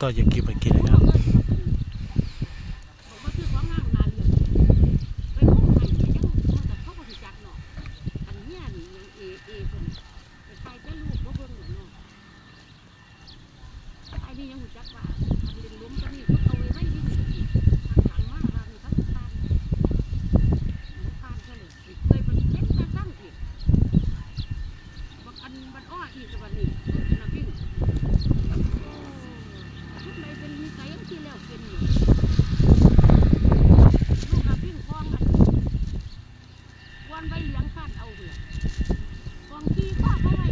ก็อย่ากินไปกินนะครับ อันบันอ้ออีกกับวันนี้น้ำวิ่งทุกใดเป็นนิสัยอย่างที่แล้วเป็นอยู่ลูกน้ำวิ่งคลองอันวันใบเหลียงคาดเอาเหือกองขี้ข้าเขาไว้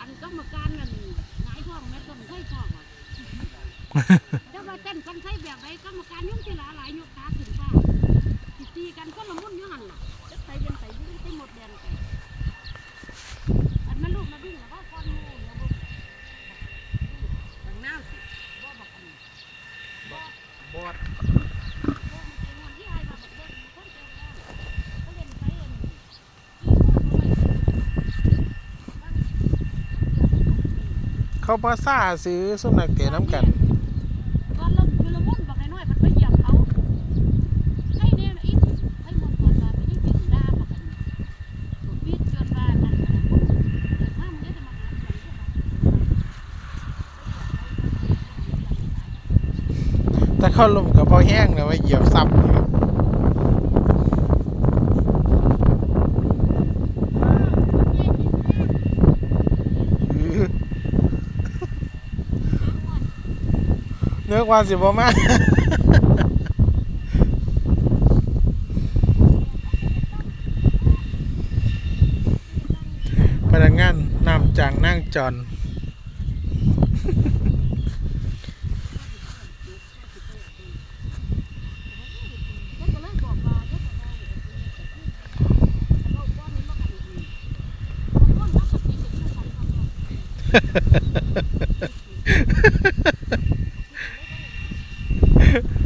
อันกรรมการนั่นหงายท้องแม่ต้นไส้ท้องอะแต่ว่าเต้นกันไส้แบบไหนกรรมการยุ่งเจรหลายยกขาขึ้นฟ้าสิตีกันก็ละมุนอยู่หันน่ะจะใส่เป็นใส่ยุ่งใส่หมดแดนไปอันนั้นลูกมาวิ่งแล้วว่าก้อนงูเนี่ยบ่บางน้าสิบ่บอกอันนี้ บอด บ่มันเป็นงูที่อายว่าบักเด็กมีคนเดียวแล้วเขาเล่นไปอันนี้ที่พ่อ เขาไว้เขามาซ่าซื้อสุนัขเตะน้ำกันก่อนเราคือละมุนบอกให้น้อยมันไปเหยียบเขาให้เนี่ยอีกให้หมดก่อนว่าไปนี่วิ่งด่าบอกกันบอกวิ่งจนว่านั่นน่ะเกิดมามันจะมาหาฉันใช่ไหมแต่เขาลมกับพอแห้งนะว่าเหยียบซ้ำอยู่อื้อเนื้อ กว่าสิบ่มาพนักงานนำจางนั่งจอนเด็กก็เ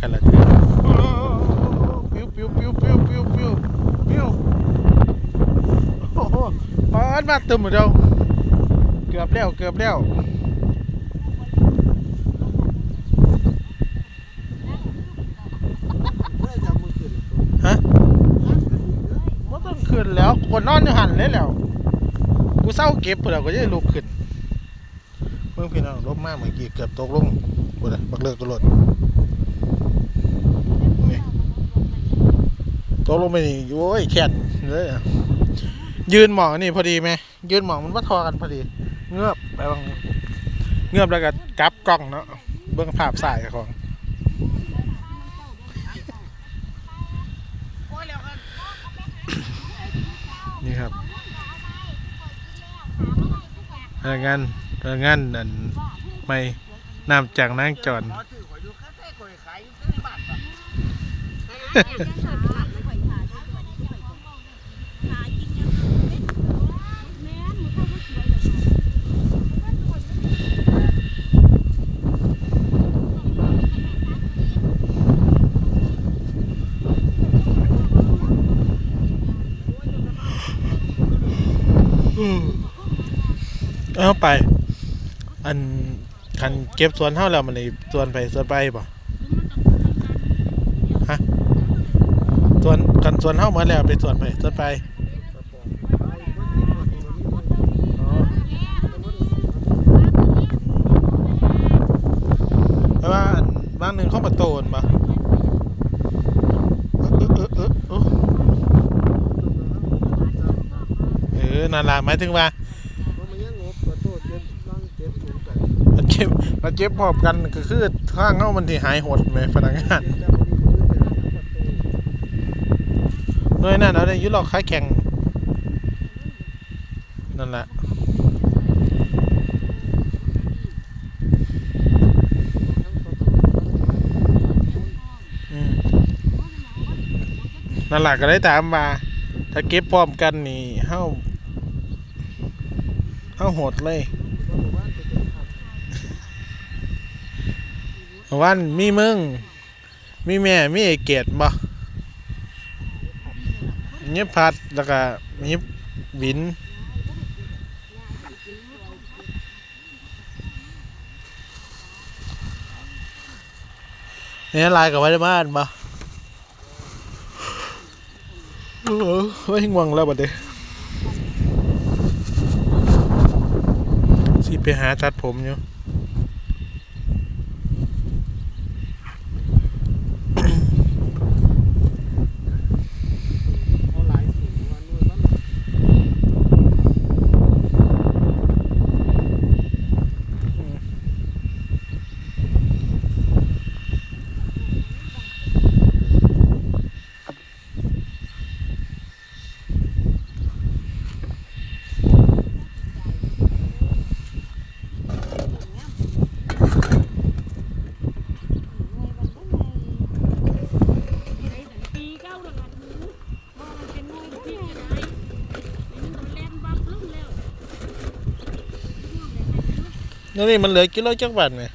ก็จะซ้ำกันละทีปิ้วปิ้วปิ้วปิ้วปิ้วปิ้วปิ้วโอ้โหปาดมาตึมหมดแล้วเกือบแล้วเกือบแล้วฮะไม่ต้องขึ้นแล้วคนนอนอยู่หันเลยแล้วกูเศร้าเก็บไปแล้วก็จะลุกขึ้นเมื่อพี่น้องลบมากเมื่อกี้เกือบตกลงกูเลยบักเลิกตัวรถนี่ ตกลงไปนี่โอ้ยแขนเลยยืนหมองนี่พอดีไหมยืนหมองมันมาทอกันพอดี เงือบไปบางเงือบแล้วก็กลับกล้องเนาะเบื้องภาพสายของนี่ครับพนักงานพนักงานนั่นไม่นำจากนางจอน ขอซื้อข่อยอยู่ข้างใต้ข่อยขายอยู่ในบ้านบ่ เอาไป อันคันเก็บสวนเท่าแล้วมันเลยสวนไปสวนไปป่ะสวนกันสวนเท่าเหมือนแล้วไปสวนไปสวนไปแต่ว่าอันบางหนึ่งเข้ามาโตนปะเออเออเออเออนั่นล่ะหมายถึงว่า เจ็บมันเจ็บพอมกันก็คือข้างเฮามันสิหายหดแหมพนักงานเจ็บแต่บริมือเป็นะตูหน่วยนั้นเอาได้ยู่หรอกค้าแข่งนั่นแหละนั่นแหละก็ได้ถามมาถ้าเก็บพร้อมกันนี่เฮาเฮาโหดเลย ก็บอกว่าจะเป็นขับวันมีมึง มีแม่ มีไอเกดบ่เงียบพัดแล้วก็มีบินเนี่ยลายกับไว้ในบ้านบ่เออไว้ง่วงแล้วบัดเดยสิไปหาตัดผมอยู่ เอาหลายสูงวันนู้นบ้าง ปีเก้าแล้วกันว่ามันเป็นน้อยที่ไหนมันเล่นบ้าปึ้งแล้ว นี่นี่มันเหลือกิโลจักบาทไหมมัน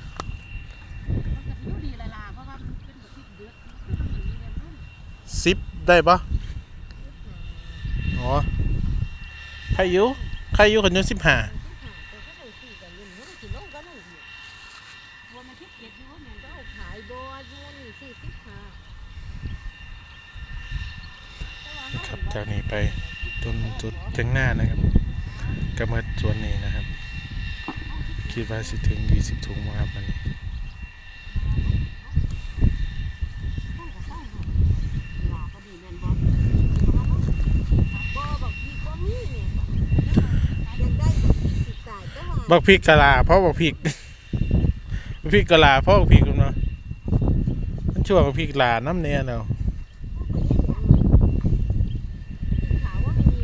ก็อยู่ดีละล่ะเพราะว่ามันเป็นแบบที่เดือดมันมีเรียนรู้สิบได้ปะอ๋อใครอยู่ใครอยู่คนยู่สิบห้าว่ามันคิดเกียดอยู่ว่าแม่นก็เอาขายบัวอยู่นี่สี่สิบห้าครับจากนี้ไปจนจุดถึงหน้านะครับกระเมิดส่วนนี้นะครับ คิดว่าสิถึงยี่สิบถุงมั้งครับวันนี้หลากไปบักพริกกะลาเพราะบักพริกบักพริกกะลาเพราะบักพริกกันเนาะมันช่วบักพริกลาน้ำเนี่ยเนาะ ขาวว่าไม่มี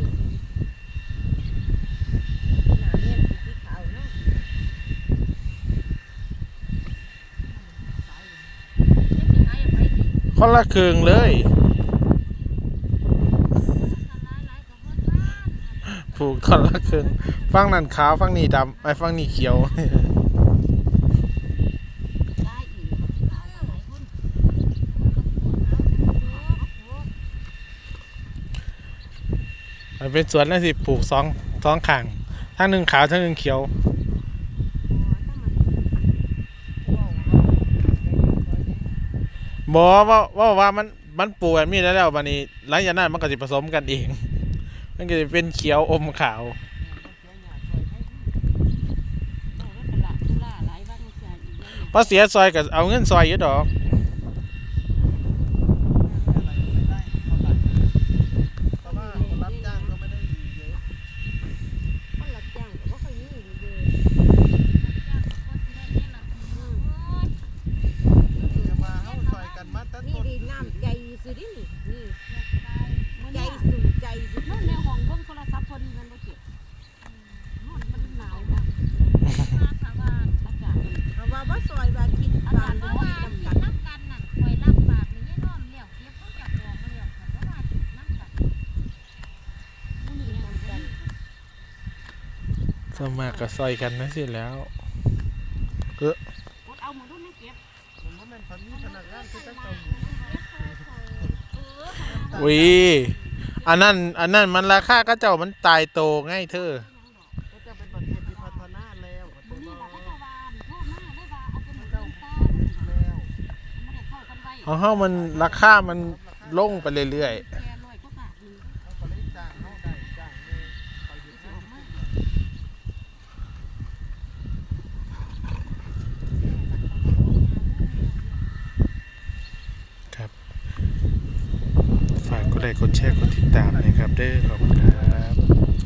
หนาเนี่ยสีขาวเนาะเอ๊ะสิหายไปสิ คนละเครื่องเลย ผูกคนละเครื่องฟังนั่นขาวฟังนี่ดำไอ้ฟังนี่เขียว มันเป็นสวนนั่นสิปลูกสองสองข้างทั้งหนึ่งขาวทั้งหนึ่งเขียว บอกว่าว่าว่ามันมันปลูกแบบนี้แล้วแล้ววันนี้หลังจากนั้นมันก็จะผสมกันเอง มันก็จะเป็นเขียวอมขาวเพราะเสียซอยกับเอาเงินซอยอยู่ดอก อะไรไม่ได้เท่าไหร่เพราะว่าคนรับจ้างก็ไม่ได้ดีเยอะจะมาเข้าซอยกันมาตั้ง นี่ ต้น ดีน้ำใจสุดนี่นี่ใจสุดใจสุด นั่นในห้องเบิ่งโทรศัพท์พอดีมันบ่เก็บมันหนาวนะอากาศมัน เอาว่าว่าซอยว่าคิด อา บากาน ศ บ่ มัน มี ว่า จำกัด น้ำกันน่ะคอยรับปากนี่ยายน้อมเลี้ยวเก็บเขาจากบอกมาเลี้ยวค่ะเพราะว่าน้ำกัน มันมีจำกัด สวน มากก็ซอยกันนั่นสิแล้วกดเอาหมดรุ่นให้เก็บผมว่ามันพันนี้พนักงานคือตั้งแต่วิอันนั้นอันนั้นมันราคาก็เจ้ามันตายโตไงเธอก็จะเป็นประเทศที่พัฒนาแล้วแต่นี่ว่าล่ะเขาก็ว่าโทรมาได้ว่าเอาเป็นหมดเจ้ารุ่นตาแล้วไม่ได้เข้ากันไว้ของเฮามันราคามันลงไปเรื่อยแ